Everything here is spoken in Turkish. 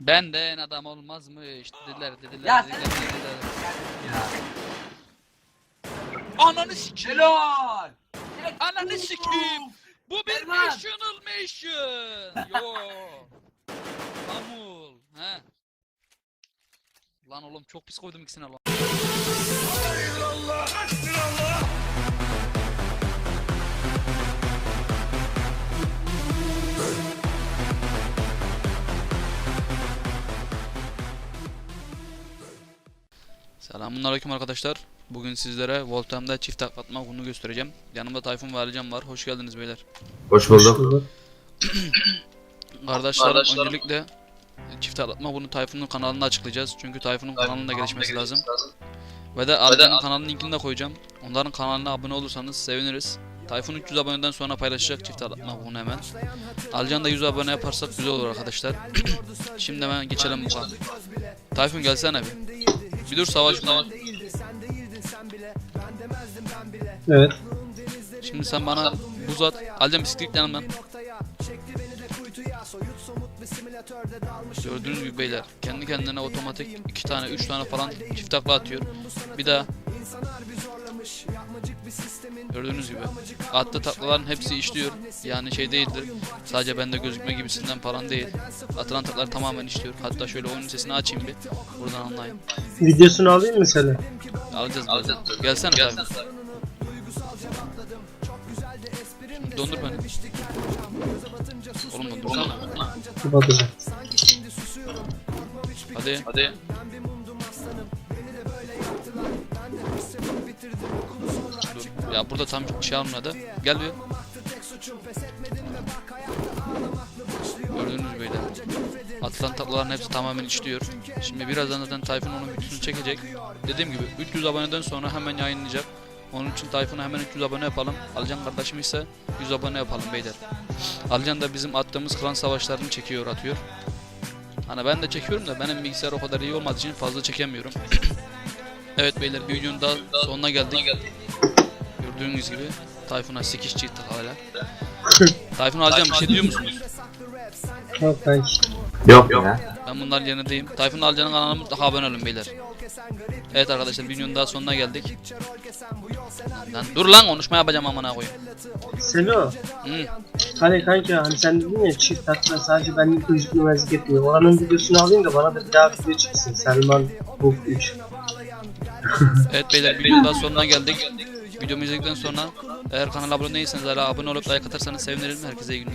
Benden adam olmaz mı? İşte dediler dediler Ya dediler, sen- dediler. Ananı sikeyim. Helal. Ananı sikeyim. Bu bir Erman. missional mission. Yo. Mamul. He. Lan oğlum çok pis koydum ikisine lan. Selamünaleyküm arkadaşlar. Bugün sizlere Voltam'da çift taklatma bunu göstereceğim. Yanımda Tayfun ve Alican var. Hoş geldiniz beyler. Hoş bulduk. Kardeşlerim, Kardeşlerim. öncelikle çift taklatma bunu Tayfun'un kanalında açıklayacağız. Çünkü Tayfun'un kanalının da gelişmesi lazım. Ve de Alican'ın kanalının linkini de koyacağım. Onların kanalına abone olursanız seviniriz. Tayfun 300 aboneden sonra paylaşacak çift taklatma bunu hemen. Alican da 100 abone yaparsak güzel olur arkadaşlar. Şimdi hemen geçelim bu kanala. Tayfun gelsene bir. Bir dur savaşma. Evet. Şimdi sen bana buz at. Alican bisiklet yanımdan. Gördüğünüz gibi beyler kendi kendine otomatik iki tane üç tane falan çift takla atıyor. Bir daha Gördüğünüz gibi attığı taklaların hepsi işliyor. Yani şey değildir. Sadece bende gözükme gibisinden falan değil. Atılan taklalar tamamen işliyor. Hatta şöyle oyun sesini açayım bir. Buradan anlayın. Videosunu alayım mı seni? Alacağız birazdan. Gelsene tabii. Şimdi Dondur beni. Oğlum dondursana. Kapatacağım. Hadi. Hadi. Ya burada tam şey almadı. Gel bir. Gördüğünüz böyle. Atılan taklaların hepsi tamamen işliyor. Şimdi birazdan zaten Tayfun onun videosunu çekecek. Dediğim gibi 300 aboneden sonra hemen yayınlayacak. Onun için Tayfun'a hemen 300 abone yapalım. Alcan kardeşim ise 100 abone yapalım beyler. Alcan da bizim attığımız klan savaşlarını çekiyor atıyor. Hani ben de çekiyorum da benim bilgisayar o kadar iyi olmadığı için fazla çekemiyorum. evet beyler bir videonun daha sonuna geldik. Gördüğünüz gibi Tayfun'a 8 çıktık hala. Tayfun alacağım bir şey diyor musunuz? Yok kanki. Yok ya. Ben bunların yanındayım. Tayfun Alcan'ın kanalına mutlaka abone olun beyler. Evet arkadaşlar videonun daha sonuna geldik. Lan dur lan konuşma yapacağım amına koyayım. Selo. Hı. Hani kanki hani sen dedin ya çift tatlı sadece benlik gözükmemezlik etmiyor. Oranın videosunu alayım da bana da bir daha video çıksın. Selman Book 3. Evet beyler videonun daha sonuna geldik. Videomu izledikten sonra eğer kanala abone değilseniz hala abone olup like atarsanız sevinirim. Herkese iyi günler.